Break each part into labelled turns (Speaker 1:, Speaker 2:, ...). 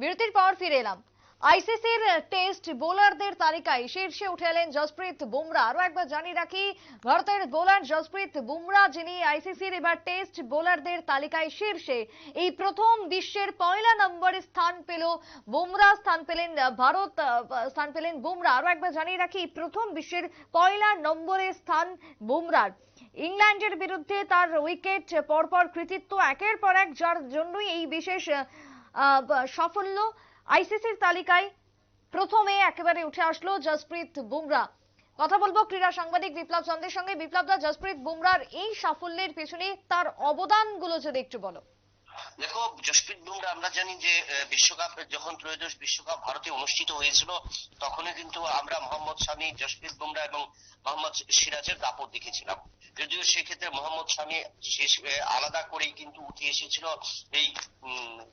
Speaker 1: বিরতির পর ফিরে এলাম। আইসিসির টেস্ট বোলারদের তালিকায় শীর্ষে উঠে এলেন জসপ্রীত বুমরা। আরও একবার জানিয়ে রাখি, ভারতের বোলার জসপ্রীত বুমরা, যিনি আইসিসির এবার টেস্ট বোলারদের তালিকায় শীর্ষে। এই প্রথম বিশ্বের পয়লা নম্বরে স্থান পেল বুমরা, স্থান পেলেন ভারত স্থান পেলেন বুমরা। আরও একবার জানিয়ে রাখি প্রথম বিশ্বের পয়লা নম্বরে স্থান বুমরার। ইংল্যান্ডের বিরুদ্ধে তার উইকেট পরপর কৃতিত্ব একের পর এক, যার জন্যই এই বিশেষ সাফল্য আইসিসির তালিকায় প্রথমে একেবারে উঠে আসলো জসপ্রীত বুমরা। কথা বলব ক্রীড়া সাংবাদিক বিপ্লব চন্দ্রের সঙ্গে। বিপ্লব দা জসপ্রীত বুমরার এই সাফল্যের পেছনে তার অবদানগুলো যদি একটু বলো।
Speaker 2: দেখো জসপ্রীত বুমরা আমরা জানি যে বিশ্বকাপ, যখন ত্রয়োদশ বিশ্বকাপ ভারতে অনুষ্ঠিত হয়েছিল, তখনই কিন্তু আমরা মোহাম্মদ শামী জসপ্রীত বুমরা এবং মোহাম্মদ সিরাজের দাপট দেখেছিলাম। যদিও সেক্ষেত্রে মোহাম্মদ শামী শেষ আলাদা করেই কিন্তু উঠে এসেছিল এই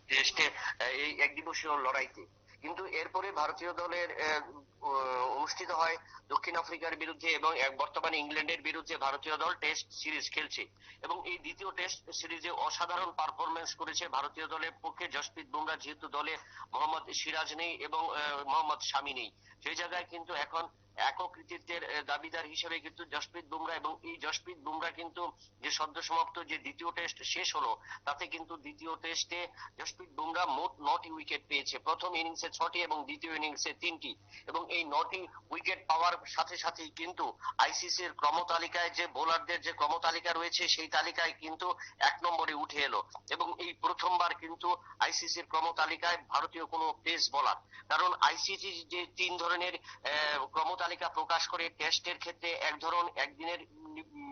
Speaker 2: টেস্টে এই একদিবসীয় লড়াইতে। কিন্তু এরপরে ভারতীয় দলের অনুষ্ঠিত হয় দক্ষিণ আফ্রিকার বিরুদ্ধে এবং বর্তমানে ইংল্যান্ডের বিরুদ্ধে ভারতীয় দল টেস্ট সিরিজ খেলছে। এবং এই দ্বিতীয় টেস্ট সিরিজে অসাধারণ পারফরমেন্স করেছে ভারতীয় দলের পক্ষে জসপ্রীত বুমরা, যেহেতু দলে মোহাম্মদ সিরাজ নেই এবং মোহাম্মদ শামি নেই। সেই জায়গায় কিন্তু এখন একক কৃতিত্বের দাবিদার হিসেবে কিন্তু বুমরা এবং এই বুমরা কিন্তু যে সদ্য সমাপ্ত যে দ্বিতীয় টেস্ট শেষ হলো তাতে কিন্তু দ্বিতীয় টেস্টে বুমরা মোট নটি উইকেট পেয়েছে। প্রথম ইনিংসে ছটি এবং দ্বিতীয় ইনিংসে তিনটি। এবং এই নটি উইকেট পাওয়ার সাথে সাথেই কিন্তু আইসিসির ক্রমতালিকায় যে বোলারদের যে ক্রমতালিকা রয়েছে সেই তালিকায় কিন্তু এক নম্বরে উঠে এলো। এবং এই প্রথমবার কিন্তু আইসিসির ক্রমতালিকায় ভারতীয় কোনো পেস বোলার কারণ আইসিসি যে তিন ধরনের আহ, ক্রমতালিকা প্রকাশ করে টেস্টের ক্ষেত্রে এক ধরন একদিনের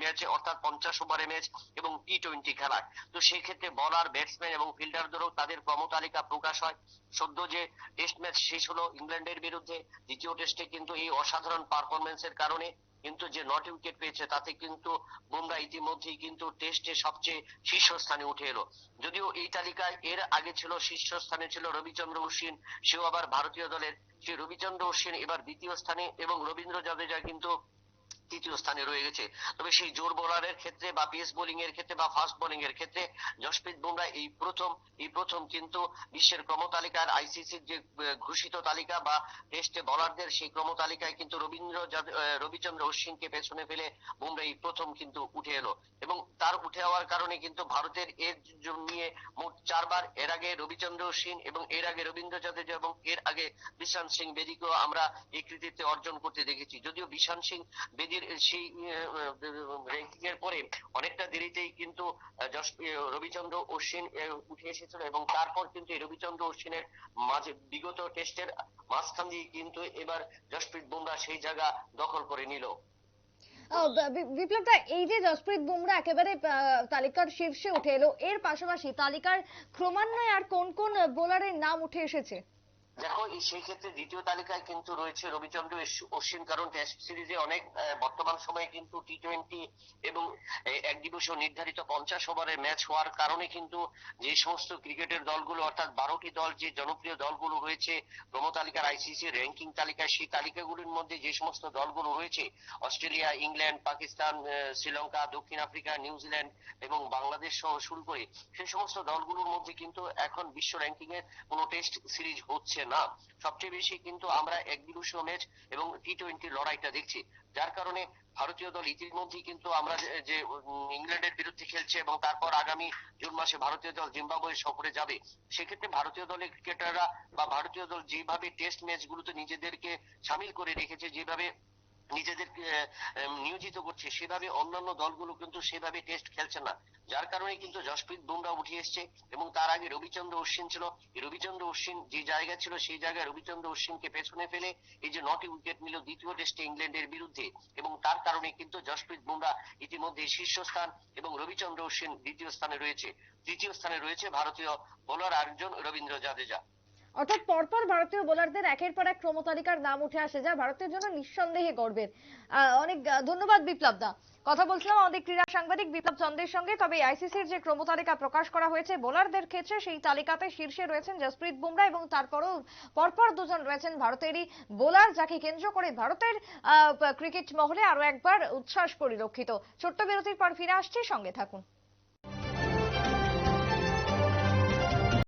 Speaker 2: ম্যাচে, অর্থাৎ পঞ্চাশ ওভারের ম্যাচ এবং টি টোয়েন্টি খেলায়। তো সেই ক্ষেত্রে বলার ব্যাটসম্যান এবং ফিল্ডারদেরও তাদের ক্রমতালিকা প্রকাশ হয়। সদ্য যে টেস্ট ম্যাচ শেষ হলো ইংল্যান্ডের বিরুদ্ধে, দ্বিতীয় টেস্টে কিন্তু এই অসাধারণ পারফরমেন্সের কারণে কিন্তু যে নটি উইকেট পেয়েছে, তাতে কিন্তু বুমরা ইতিমধ্যেই কিন্তু টেস্টে সবচেয়ে শীর্ষস্থানে উঠে এলো। যদিও এই তালিকায় এর আগে ছিল, শীর্ষস্থানে ছিল রবিচন্দ্র অশ্বিন সেও আবার ভারতীয় দলের। সেই রবিচন্দ্র অশ্বিন এবার দ্বিতীয় স্থানে এবং রবীন্দ্র জাদেজা কিন্তু তৃতীয় স্থানে রয়ে গেছে। তবে সেই জোর বোলারের ক্ষেত্রে বা পেস বোলিং এর ক্ষেত্রে বা ফাস্ট বোলিং এর ক্ষেত্রে জসপ্রীত বুমরা এই প্রথম এই প্রথম কিন্তু বিশ্বের ক্রমতালিকার আইসিসির যে ঘোষিত তালিকা বা টেস্টে বোলারদের সেই ক্রমতালিকায় কিন্তু রবীন্দ্র রবিচন্দ্র অশ্বিনকে পেছনে ফেলে বুমরা এই প্রথম কিন্তু উঠে এলো। এবং তার উঠে যাওয়ার কারণে কিন্তু ভারতের এর নিয়ে মোট চারবার এর আগে রবিচন্দ্র অশ্বিন এবং এর আগে রবীন্দ্র জাদেজা এবং এর আগে বিশান্ত সিং বেদিকেও আমরা এই কৃতিত্বে অর্জন করতে দেখেছি। যদিও বিশান্ত সিং বেদির সেই র্যাঙ্কিং এর পরে অনেকটা দেরিতেই কিন্তু রবিচন্দ্র অশ্বিন উঠে এসেছিল এবং তারপর কিন্তু রবিচন্দ্র অশ্বিনের মাঝে বিগত টেস্টের মাঝখান দিয়ে কিন্তু এবার জসপ্রীত বুমরা সেই জায়গা দখল করে নিল।
Speaker 1: আহ, বি- বিপ্লব দা এই যে জসপ্রীত বুমরা একেবারে তালিকার শীর্ষে উঠে এলো এর পাশাপাশি তালিকার ক্রমান্বয়ে আর কোন কোন বোলারের নাম উঠে এসেছে?
Speaker 2: দেখো, এই সেই ক্ষেত্রে দ্বিতীয় তালিকায় কিন্তু রয়েছে রবিচন্দ্র অশ্ব- অশ্বিন, কারণ টেস্ট সিরিজে অনেক বর্তমান সময়ে কিন্তু টি টোয়েন্টি এবং এক দিবসীয় নির্ধারিত পঞ্চাশ ওভারের ম্যাচ হওয়ার কারণে কিন্তু যে সমস্ত ক্রিকেটের দলগুলো, অর্থাৎ বারোটি দল যে জনপ্রিয় দলগুলো রয়েছে, ক্রমতালিকার আইসিসি র্যাঙ্কিং তালিকায়, সেই তালিকাগুলির মধ্যে যে সমস্ত দলগুলো রয়েছে, অস্ট্রেলিয়া, ইংল্যান্ড, পাকিস্তান শ্রীলঙ্কা, দক্ষিণ আফ্রিকা নিউজিল্যান্ড এবং বাংলাদেশ সহ শুরু করে, সেই সমস্ত দলগুলোর মধ্যে কিন্তু এখন বিশ্ব র্যাঙ্কিং এর কোনো টেস্ট সিরিজ হচ্ছে না সবচেয়ে বেশি কিন্তু আমরা একদিবসীয় ম্যাচ এবং টি টোয়েন্টি লড়াইটা দেখছি। যার কারণে ভারতীয় দল ইতিমধ্যেই কিন্তু আমরা যে ইংল্যান্ডের বিরুদ্ধে খেলছে এবং তারপর আগামী জুন মাসে ভারতীয় দল জিম্বাবুয়ে সফরে যাবে, সেক্ষেত্রে ভারতীয় দলের ক্রিকেটাররা বা ভারতীয় দল যেভাবে টেস্ট ম্যাচগুলোতে নিজেদেরকে সামিল করে রেখেছে, যেভাবে আহ, নিয়োজিত করছে। সেভাবে অন্যান্য দলগুলো কিন্তু সেভাবে টেস্ট খেলছে না। যার কারণে কিন্তু জসপ্রীত বুমরা উঠে এসছে এবং তার আগে রবিচন্দ্র অশ্বিন ছিল। রবিচন্দ্র অশ্বিন যে জায়গা ছিল সেই জায়গায় রবিচন্দ্র অশ্বিনকে পেছনে ফেলে এই যে নটি উইকেট নিল দ্বিতীয় টেস্টে ইংল্যান্ডের বিরুদ্ধে এবং তার কারণে কিন্তু জসপ্রীত বুমরা ইতিমধ্যে শীর্ষস্থান এবং রবিচন্দ্র অশ্বিন দ্বিতীয় স্থানে রয়েছে। তৃতীয় স্থানে রয়েছে ভারতীয় বোলার আরেকজন রবীন্দ্র জাদেজা।
Speaker 1: অর্থাৎ পরপর ভারতীয় বোলারদের একের পর এক ক্রমতালিকার নাম উঠে আসে, যা ভারতের জন্য নিঃসন্দেহে গর্বের। অনেক ধন্যবাদ বিপ্লব দা। কথা বলছিলাম আমাদের ক্রীড়া সাংবাদিক বিপ্লব চন্দ্রের সঙ্গে, তবে আইসিসির যে ক্রমতালিকা প্রকাশ করা হয়েছে, বোলারদের ক্ষেত্রে সেই তালিকাতে শীর্ষে রয়েছেন জসপ্রীত বুমরা এবং তারপরও পরপর দুজন রয়েছেন ভারতেরই বোলার, যাকে কেন্দ্র করে ভারতের ক্রিকেট মহলে আরও একবার উচ্ছ্বাস পরিলক্ষিত। ছোট্ট বিরতির পর ফিরে আসছি, সঙ্গে থাকুন।